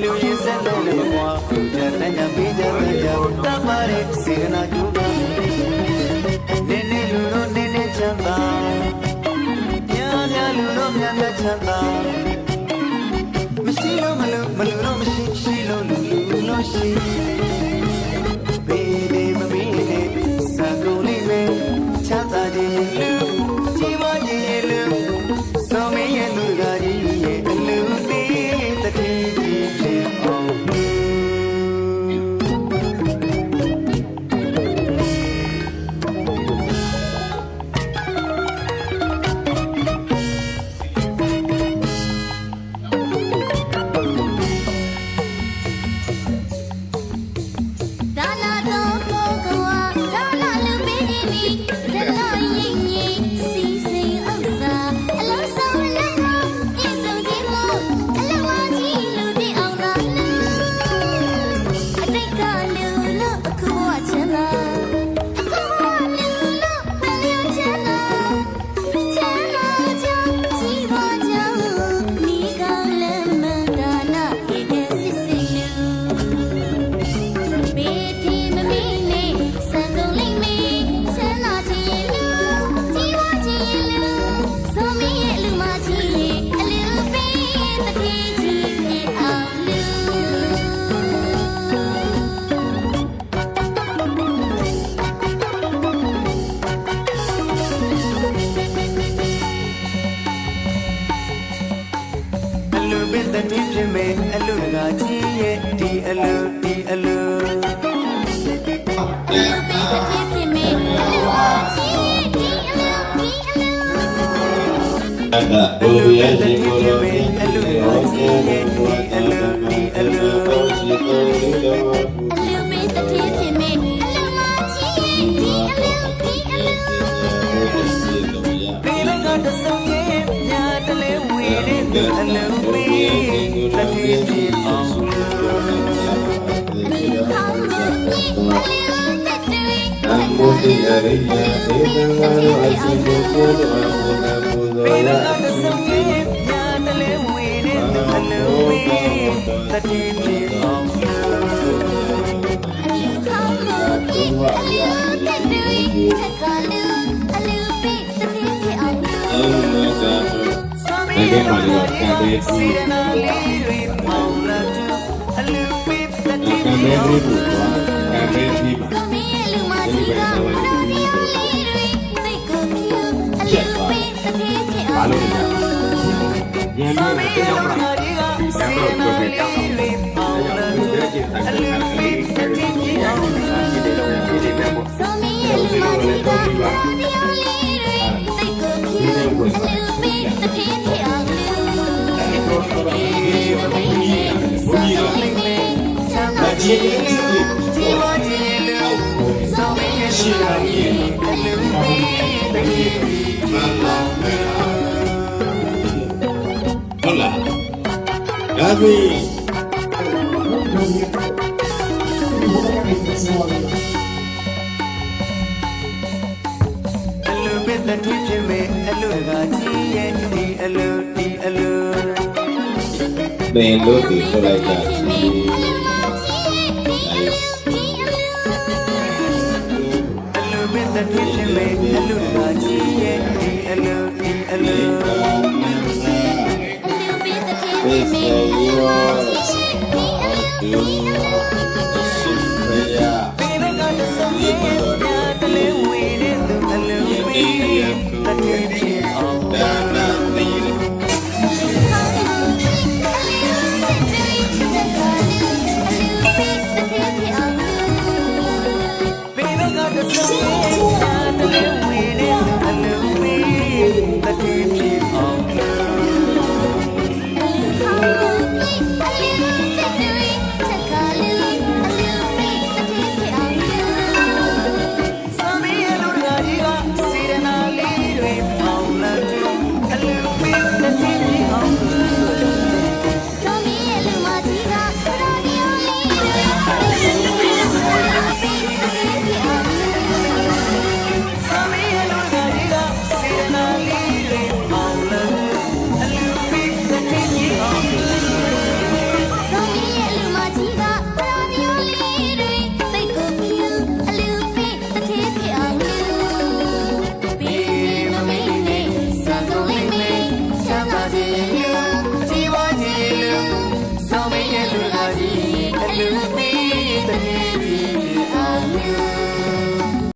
ဆက်လို့လည်းမကွာကြတဲ့ညပေးကြတဲ့ကြတမရဲစေနာကျူပါနင်းနေလူတို့နင်းနေချမ်းသာညာညာလူတို့ညာညာချမ်းသာမရှိလို့မလို့မလို့တော့မရှိရှိလို့လူလူလို့ရှိ လူပင်တတိဖြစ်မယ်အလူကကြီးရဲ့ဒီအလူဒီအလူအလူပေးတတိဖြစ်မေအလူမကြီးရဲ့ဒီအလူဒီအလူအတ္တဘုရားရှိခိုးတော်မြတ်အလူတော်ကျေရဲ့ဒီအလူဒီအလူ တဲ့အလူပေးတတိဖြ ဒီကမှာလည်းကံပေးစီရနာလေးတွေပေါလာတူအလူပေးတတိကံဖြစ်မေအောင်ဘုရားကံမေဒီပါဘာလို့လဲရန်ပြီးတော့ကြောက်တာရန်တော့ကြောက်နေကြောက်တော့ဒါကြောင့်ဒီကျန်တဲ့ခံလေးတွေဒီလိုဒီလိုဒီလိုပေါ့အချ စ်လေးဒီဝါကြီးလူစောင်းရဲ့ရှိတာကြီးအလူပေးတတိဖြစ်ဟုတ်လားဒါပြီအလူပေးတတိဖြစ်မယ်အလူကကြီးရဲ့ဒီအလူဒီအလူပင်လို့ဒီဆိုလိုက်တာ တဲ့ထွေးခြင်းမေအလူနာကြီးရဲ့ဒီအလူဒီအလူအလူပေးတဲ့ထွေးခြင်းမေအလူနာကြီးရဲ့ဒီအလူ